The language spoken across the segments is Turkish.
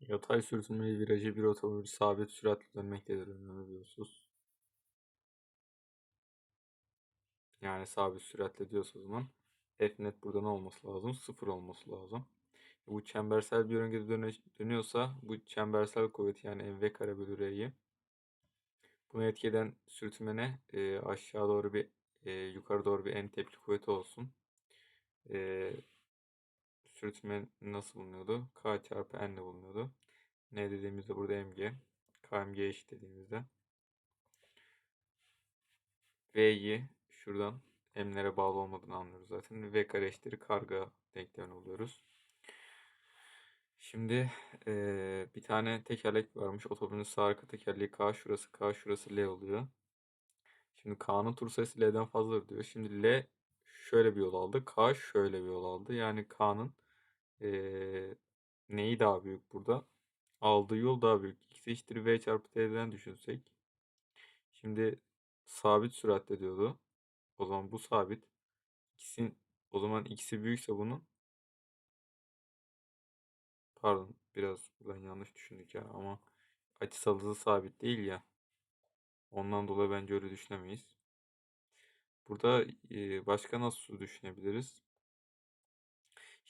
Yatay sürtünmeli virajı bir otomobil sabit süratle dönmektedir. Önemli bir husus. Yani sabit süratle diyorsa o zaman F net burada ne olması lazım? Sıfır olması lazım. Bu çembersel bir yörüngede döne- dönüyorsa bu çembersel kuvvet yani mv kare bölü r'yi bunu etkeden sürtünme ne? Ee, aşağı doğru bir e, yukarı doğru bir en tepki kuvveti olsun. Ee, sürtünme nasıl bulunuyordu? K çarpı n ile bulunuyordu. Ne dediğimizde burada mg. kmg eşit dediğimizde. V'yi şuradan m'lere bağlı olmadığını anlıyoruz zaten. V kare eşittir karga denklemini buluyoruz. Şimdi eee, bir tane tekerlek varmış. Otomobilin sağ arka tekerleği K şurası K şurası L oluyor. Şimdi K'nın tur sayısı L'den fazladır diyor. Şimdi L şöyle bir yol aldı. K şöyle bir yol aldı. Yani K'nın eee, neyi daha büyük burada? Aldığı yol daha büyük. X eşittir V çarpı T'den düşünsek. Şimdi sabit süratle diyordu. O zaman bu sabit. X'in o zaman X'i büyükse bunun Pardon biraz ben yanlış düşündük ya ama açısal hızı sabit değil ya. Ondan dolayı bence öyle düşünemeyiz. Burada e, başka nasıl düşünebiliriz?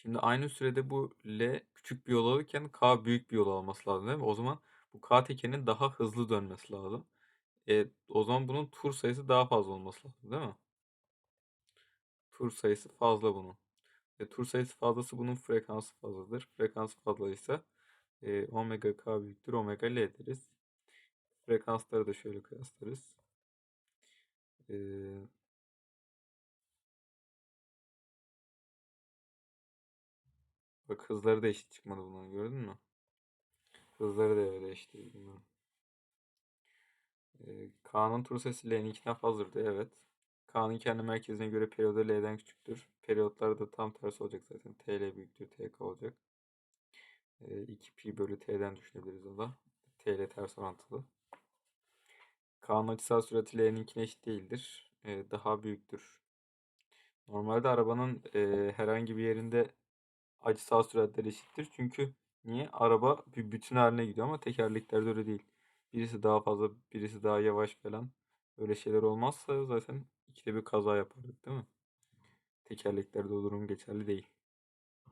Şimdi aynı sürede bu L küçük bir yol alırken K büyük bir yol alması lazım değil mi? O zaman bu K tekerinin daha hızlı dönmesi lazım. E, o zaman bunun tur sayısı daha fazla olması lazım değil mi? Tur sayısı fazla bunun. E, tur sayısı fazlası bunun frekansı fazladır. Frekansı fazlaysa e, omega k büyüktür omega l deriz. Frekansları da şöyle kıyaslarız. E, bak hızları da eşit çıkmadı bunların gördün mü? Hızları da evet eşit değil bunların. E, K'nın tur sayısı L'ninkinden fazladır evet. K'nın kendi merkezine göre periyodu L'den küçüktür. Periyotlar da tam tersi olacak zaten. TL büyüktür TK olacak. E, 2 pi bölü T'den düşünebiliriz o da. T ile ters orantılı. K'nın açısal sürati L'ninkine eşit değildir. E, daha büyüktür. Normalde arabanın e, herhangi bir yerinde açısal süratler eşittir. Çünkü niye? Araba bir bütün haline gidiyor ama tekerleklerde öyle değil. Birisi daha fazla, birisi daha yavaş falan. Öyle şeyler olmazsa zaten ikide bir kaza yapardık değil mi? Tekerleklerde o durum geçerli değil.